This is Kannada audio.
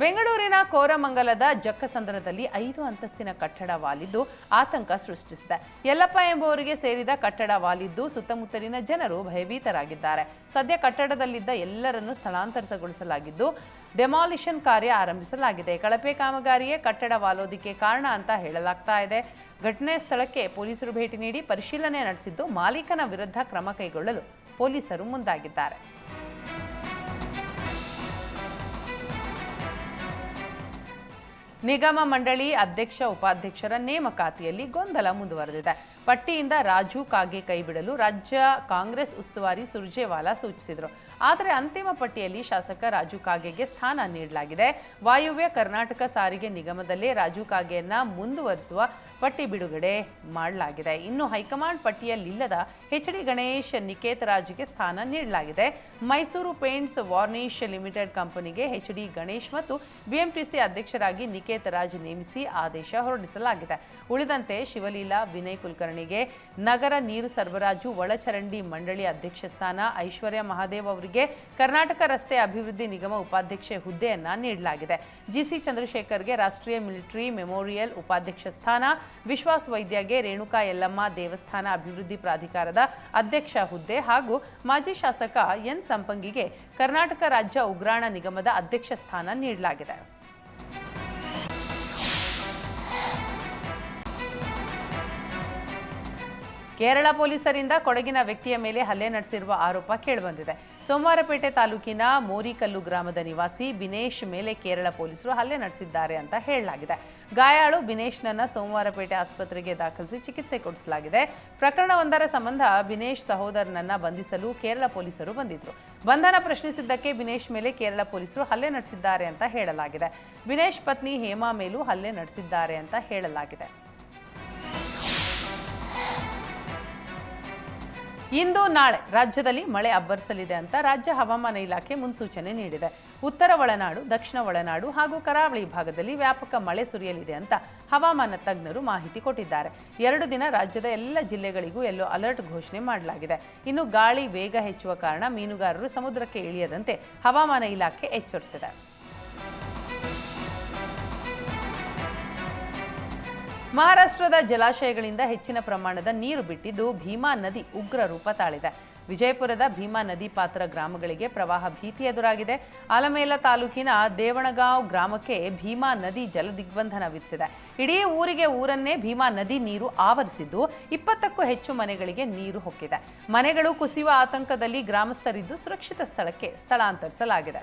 ಬೆಂಗಳೂರಿನ ಕೋರಮಂಗಲದ ಜಕ್ಕಸಂದ್ರದಲ್ಲಿ ಐದು ಅಂತಸ್ತಿನ ಕಟ್ಟಡ ವಾಲಿದ್ದು ಆತಂಕ ಸೃಷ್ಟಿಸಿದೆ. ಯಲ್ಲಪ್ಪ ಎಂಬುವರಿಗೆ ಸೇರಿದ ಕಟ್ಟಡ ವಾಲಿದ್ದು ಸುತ್ತಮುತ್ತಲಿನ ಜನರು ಭಯಭೀತರಾಗಿದ್ದಾರೆ. ಸದ್ಯ ಕಟ್ಟಡದಲ್ಲಿದ್ದ ಎಲ್ಲರನ್ನೂ ಸ್ಥಳಾಂತರಿಸಗೊಳಿಸಲಾಗಿದ್ದು, ಡೆಮಾಲಿಷನ್ ಕಾರ್ಯ ಆರಂಭಿಸಲಾಗಿದೆ. ಕಳಪೆ ಕಾಮಗಾರಿಯೇ ಕಟ್ಟಡ ವಾಲೋದಿಕ್ಕೆ ಕಾರಣ ಅಂತ ಹೇಳಲಾಗ್ತಾ ಇದೆ. ಘಟನೆ ಸ್ಥಳಕ್ಕೆ ಪೊಲೀಸರು ಭೇಟಿ ನೀಡಿ ಪರಿಶೀಲನೆ ನಡೆಸಿದ್ದು ಮಾಲೀಕನ ವಿರುದ್ಧ ಕ್ರಮ ಕೈಗೊಳ್ಳಲು ಪೊಲೀಸರು ಮುಂದಾಗಿದ್ದಾರೆ. ನಿಗಮ ಮಂಡಳಿ ಅಧ್ಯಕ್ಷ ಉಪಾಧ್ಯಕ್ಷರ ನೇಮಕಾತಿಯಲ್ಲಿ ಗೊಂದಲ ಮುಂದುವರೆದಿದೆ. ಪಟ್ಟಿಯಿಂದ ರಾಜು ಕಾಗೆ ಕೈಬಿಡಲು ರಾಜ್ಯ ಕಾಂಗ್ರೆಸ್ ಉಸ್ತುವಾರಿ ಸುರ್ಜೇವಾಲಾ ಸೂಚಿಸಿದರು. ಆದರೆ ಅಂತಿಮ ಪಟ್ಟಿಯಲ್ಲಿ ಶಾಸಕ ರಾಜು ಕಾಗೆಗೆ ಸ್ಥಾನ ನೀಡಲಾಗಿದೆ. ವಾಯುವ್ಯ ಕರ್ನಾಟಕ ಸಾರಿಗೆ ನಿಗಮದಲ್ಲೇ ರಾಜು ಕಾಗೆಯನ್ನ ಮುಂದುವರಿಸುವ ಪಟ್ಟಿ ಬಿಡುಗಡೆ ಮಾಡಲಾಗಿದೆ. ಇನ್ನು ಹೈಕಮಾಂಡ್ ಪಟ್ಟಿಯಲ್ಲಿಲ್ಲದ ಎಚ್ ಡಿ ಗಣೇಶ್ ನಿಕೇತ್ ರಾಜ್ಗೆ ಸ್ಥಾನ ನೀಡಲಾಗಿದೆ. ಮೈಸೂರು ಪೇಂಟ್ಸ್ ವಾರ್ನಿಶ್ ಲಿಮಿಟೆಡ್ ಕಂಪನಿಗೆ ಎಚ್ ಡಿ ಗಣೇಶ್ ಮತ್ತು ಬಿಎಂಟಿಸಿ ಅಧ್ಯಕ್ಷರಾಗಿ ನಿಕೇತ್ ರಾಜ್ ನೇಮಿಸಿ ಆದೇಶ ಹೊರಡಿಸಲಾಗಿದೆ. ಉಳಿದಂತೆ ಶಿವಲೀಲಾ, ವಿನಯ್ ಕುಲಕರ್ಣಿಗೆ ನಗರ ನೀರು ಸರಬರಾಜು ಒಳಚರಂಡಿ ಮಂಡಳಿ ಅಧ್ಯಕ್ಷ ಸ್ಥಾನ ಐಶ್ವರ್ಯ ಮಹಾದೇವ್ ಅವರಿಗೆ ಕರ್ನಾಟಕ ರಸ್ತೆ ಅಭಿವೃದ್ಧಿ ನಿಗಮ ಉಪಾಧ್ಯಕ್ಷೆ ಹುದ್ದೆಯನ್ನ ನೀಡಲಾಗಿದೆ. ಜಿಸಿ ಚಂದ್ರಶೇಖರ್ಗೆ ರಾಷ್ಟ್ರೀಯ ಮಿಲಿಟರಿ ಮೆಮೋರಿಯಲ್ ಉಪಾಧ್ಯಕ್ಷ ಸ್ಥಾನ, ವಿಶ್ವಾಸ್ ವೈದ್ಯಗೆ ರೇಣುಕಾ ಯಲ್ಲಮ್ಮ ದೇವಸ್ಥಾನ ಅಭಿವೃದ್ಧಿ ಪ್ರಾಧಿಕಾರದ ಅಧ್ಯಕ್ಷ ಹುದ್ದೆ ಹಾಗೂ ಮಾಜಿ ಶಾಸಕ ಎನ್ ಸಂಪಂಗಿಗೆ ಕರ್ನಾಟಕ ರಾಜ್ಯ ಉಗ್ರಾಣ ನಿಗಮದ ಅಧ್ಯಕ್ಷ ಸ್ಥಾನ ನೀಡಲಾಗಿದೆ. ಕೇರಳ ಪೊಲೀಸರಿಂದ ಕೊಡಗಿನ ವ್ಯಕ್ತಿಯ ಮೇಲೆ ಹಲ್ಲೆ ನಡೆಸಿರುವ ಆರೋಪ ಕೇಳಿಬಂದಿದೆ. ಸೋಮವಾರಪೇಟೆ ತಾಲೂಕಿನ ಮೋರಿಕಲ್ಲು ಗ್ರಾಮದ ನಿವಾಸಿ ಬಿನೇಶ್ ಮೇಲೆ ಕೇರಳ ಪೊಲೀಸರು ಹಲ್ಲೆ ನಡೆಸಿದ್ದಾರೆ ಅಂತ ಹೇಳಲಾಗಿದೆ. ಗಾಯಾಳು ಬಿನೇಶ್ನನ್ನ ಸೋಮವಾರಪೇಟೆ ಆಸ್ಪತ್ರೆಗೆ ದಾಖಲಿಸಿ ಚಿಕಿತ್ಸೆ ಕೊಡಿಸಲಾಗಿದೆ. ಪ್ರಕರಣವೊಂದರ ಸಂಬಂಧ ಬಿನೇಶ್ ಸಹೋದರನನ್ನ ಬಂಧಿಸಲು ಕೇರಳ ಪೊಲೀಸರು ಬಂದಿದ್ರು. ಬಂಧನ ಪ್ರಶ್ನಿಸಿದ್ದಕ್ಕೆ ಬಿನೇಶ್ ಮೇಲೆ ಕೇರಳ ಪೊಲೀಸರು ಹಲ್ಲೆ ನಡೆಸಿದ್ದಾರೆ ಅಂತ ಹೇಳಲಾಗಿದೆ. ಬಿನೇಶ್ ಪತ್ನಿ ಹೇಮಾ ಮೇಲೂ ಹಲ್ಲೆ ನಡೆಸಿದ್ದಾರೆ ಅಂತ ಹೇಳಲಾಗಿದೆ. ಇಂದು ನಾಳೆ ರಾಜ್ಯದಲ್ಲಿ ಮಳೆ ಅಬ್ಬರಿಸಲಿದೆ ಅಂತ ರಾಜ್ಯ ಹವಾಮಾನ ಇಲಾಖೆ ಮುನ್ಸೂಚನೆ ನೀಡಿದೆ. ಉತ್ತರ ಒಳನಾಡು, ದಕ್ಷಿಣ ಒಳನಾಡು ಹಾಗೂ ಕರಾವಳಿ ಭಾಗದಲ್ಲಿ ವ್ಯಾಪಕ ಮಳೆ ಸುರಿಯಲಿದೆ ಅಂತ ಹವಾಮಾನ ತಜ್ಞರು ಮಾಹಿತಿ ಕೊಟ್ಟಿದ್ದಾರೆ. ಎರಡು ದಿನ ರಾಜ್ಯದ ಎಲ್ಲ ಜಿಲ್ಲೆಗಳಿಗೂ ಎಲ್ಲೋ ಅಲರ್ಟ್ ಘೋಷಣೆ ಮಾಡಲಾಗಿದೆ. ಇನ್ನು ಗಾಳಿ, ವೇಗ ಹೆಚ್ಚುವ ಕಾರಣ ಮೀನುಗಾರರು ಸಮುದ್ರಕ್ಕೆ ಇಳಿಯದಂತೆ ಹವಾಮಾನ ಇಲಾಖೆ ಎಚ್ಚರಿಸಿದೆ. ಮಹಾರಾಷ್ಟ್ರದ ಜಲಾಶಯಗಳಿಂದ ಹೆಚ್ಚಿನ ಪ್ರಮಾಣದ ನೀರು ಬಿಟ್ಟಿದ್ದು ಭೀಮಾ ನದಿ ಉಗ್ರ ರೂಪ ತಾಳಿದೆ. ವಿಜಯಪುರದ ಭೀಮಾ ನದಿ ಪಾತ್ರ ಗ್ರಾಮಗಳಿಗೆ ಪ್ರವಾಹ ಭೀತಿ ಎದುರಾಗಿದೆ. ಆಲಮೇಲ ತಾಲೂಕಿನ ದೇವಣಗಾಂವ್ ಗ್ರಾಮಕ್ಕೆ ಭೀಮಾ ನದಿ ಜಲ ದಿಗ್ಬಂಧನ ವಿಧಿಸಿದೆ. ಇಡೀ ಊರಿಗೆ ಊರನ್ನೇ ಭೀಮಾ ನದಿ ನೀರು ಆವರಿಸಿದ್ದು ಇಪ್ಪತ್ತಕ್ಕೂ ಹೆಚ್ಚು ಮನೆಗಳಿಗೆ ನೀರು ಹೊಕ್ಕಿದೆ. ಮನೆಗಳು ಕುಸಿಯುವ ಆತಂಕದಲ್ಲಿ ಗ್ರಾಮಸ್ಥರಿದ್ದು ಸುರಕ್ಷಿತ ಸ್ಥಳಕ್ಕೆ ಸ್ಥಳಾಂತರಿಸಲಾಗಿದೆ.